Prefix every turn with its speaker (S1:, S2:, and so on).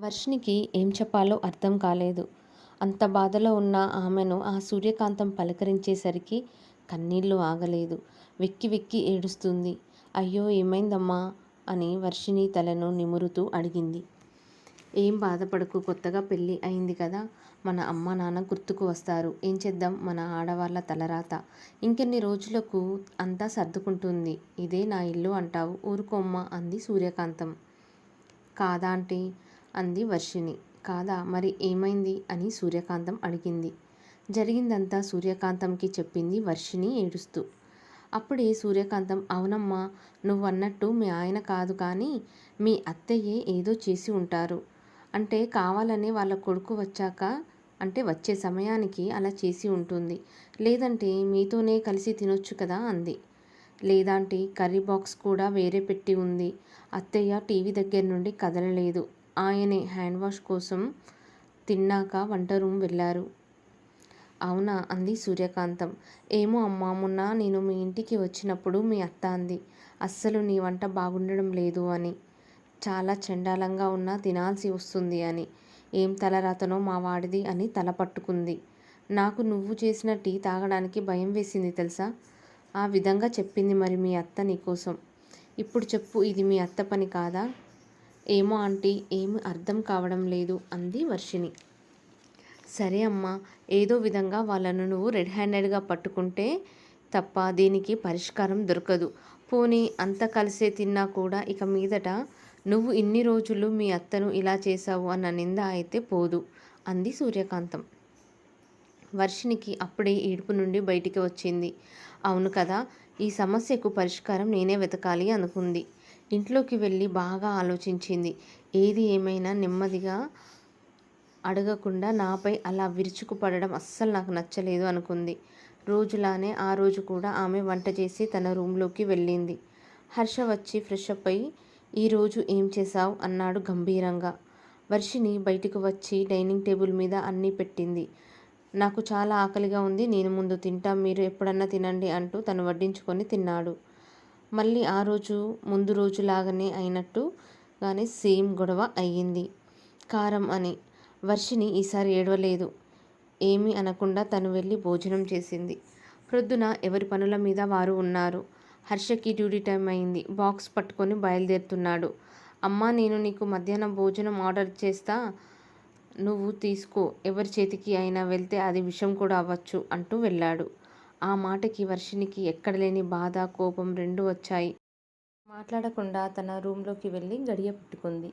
S1: వర్షినికి ఏం చెప్పాలో అర్థం కాలేదు. అంత బాధలో ఉన్న ఆమెను ఆ సూర్యకాంతం పలకరించేసరికి కన్నీళ్ళు ఆగలేదు. వెక్కి వెక్కి ఏడుస్తుంది. అయ్యో ఏమైందమ్మా? అని వర్షిని తలను నిమురుతూ అడిగింది. ఏం బాధపడకు కొత్తగా పెళ్ళి అయింది కదా! మన అమ్మా నాన్న గుర్తుకు వస్తారు. ఏం చేద్దాం మన ఆడవాళ్ళ తలరాత. ఇంకెన్ని రోజులకు అంతా సర్దుకుంటుంది. ఇదే నా ఇల్లు అంటావు. ఊరుకోమ్మ అంది సూర్యకాంతం. కాదాంటీ అంది వర్షిణి. కాదా మరి ఏమైంది? అని సూర్యకాంతం అడిగింది. జరిగిందంతా సూర్యకాంతంకి చెప్పింది వర్షిణి ఏడుస్తూ. అప్పుడే సూర్యకాంతం అవునమ్మా! నువ్వన్నట్టు మీ ఆయన కాదు కానీ మీ అత్తయ్యే ఏదో చేసి ఉంటారు. అంటే కావాలనే వాళ్ళ కొడుకు వచ్చాక అంటే వచ్చే సమయానికి అలా చేసి ఉంటుంది. లేదంటే మీతోనే కలిసి తినొచ్చు కదా అంది. లేదంటే కర్రీ బాక్స్ కూడా వేరే పెట్టి ఉంది. అత్తయ్య టీవీ దగ్గర నుండి కదలలేదు. ఆయనే హ్యాండ్ వాష్ కోసం తిన్నాక వంట రూమ్ వెళ్ళారు. అవునా అంది సూర్యకాంతం. ఏమో అమ్మా మొన్న నేను మీ ఇంటికి వచ్చినప్పుడు మీ అత్త అంది. అస్సలు నీ వంట బాగుండడం లేదు అని. చాలా చెండాలంగా ఉన్నా తినాల్సి వస్తుంది అని. ఏం తలరాతనో మా వాడిది అని తల పట్టుకుంది. నాకు నువ్వు చేసిన టీ తాగడానికి భయం వేసింది తెలుసా? ఆ విధంగా చెప్పింది మరి మీ అత్త నీకోసం. ఇప్పుడు చెప్పు ఇది మీ అత్త పని కాదా? ఏమో ఆంటీ ఏమీ అర్థం కావడం లేదు అంది వర్షిణి. సరే అమ్మా! ఏదో విధంగా వాళ్ళను నువ్వు రెడ్ హ్యాండెడ్గా పట్టుకుంటే తప్ప దీనికి పరిష్కారం దొరకదు. పోనీ అంత కలిసే తిన్నా కూడా ఇక మీదట నువ్వు ఇన్ని రోజులు మీ అత్తను ఇలా చేశావు అన్న నింద అయితే పోదు అంది సూర్యకాంతం. వర్షిణికి అప్పుడే ఏడుపు నుండి బయటికి వచ్చింది. అవును కదా! ఈ సమస్యకు పరిష్కారం నేనే వెతకాలి అనుకుంది. ఇంట్లోకి వెళ్ళి బాగా ఆలోచించింది. ఏది ఏమైనా నెమ్మదిగా అడగకుండా నాపై అలా విరుచుకుపడడం అస్సలు నాకు నచ్చలేదు అనుకుంది. రోజులానే ఆ రోజు కూడా ఆమె వంట చేసి తన రూంలోకి వెళ్ళింది. హర్ష వచ్చి ఫ్రెష్ అప్ అయి ఈరోజు ఏం చేశావు అన్నాడు గంభీరంగా. వర్షిని బయటకు వచ్చి డైనింగ్ టేబుల్ మీద అన్నీ పెట్టింది. నాకు చాలా ఆకలిగా ఉంది. నేను ముందు తింటా మీరు ఎప్పుడన్నా తినండి అంటూ తను వడ్డించుకొని తిన్నాడు. మళ్ళీ ఆ రోజు ముందు రోజు లాగానే అయినట్టు కానీ సేమ్ గొడవ అయ్యింది. కారం అని. వర్షిని ఈసారి ఏడవలేదు. ఏమీ అనకుండా తను వెళ్ళి భోజనం చేసింది. ప్రొద్దున ఎవరి పనుల మీద వారు ఉన్నారు. హర్షకి డ్యూటీ టైం అయింది. బాక్స్ పట్టుకొని బయలుదేరుతున్నాడు. అమ్మ నేను నీకు మధ్యాహ్నం భోజనం ఆర్డర్ చేస్తా నువ్వు తీసుకో ఎవరి చేతికి అయినా వెళ్తే అది విషం కూడా అవ్వచ్చు అంటూ వెళ్ళాడు. ఆ మాటకి వర్షినికి ఎక్కడలేని బాధ, కోపం రెండూ వచ్చాయి. మాట్లాడకుండా తన రూమ్లోకి వెళ్ళి గడియ పెట్టుకుంది.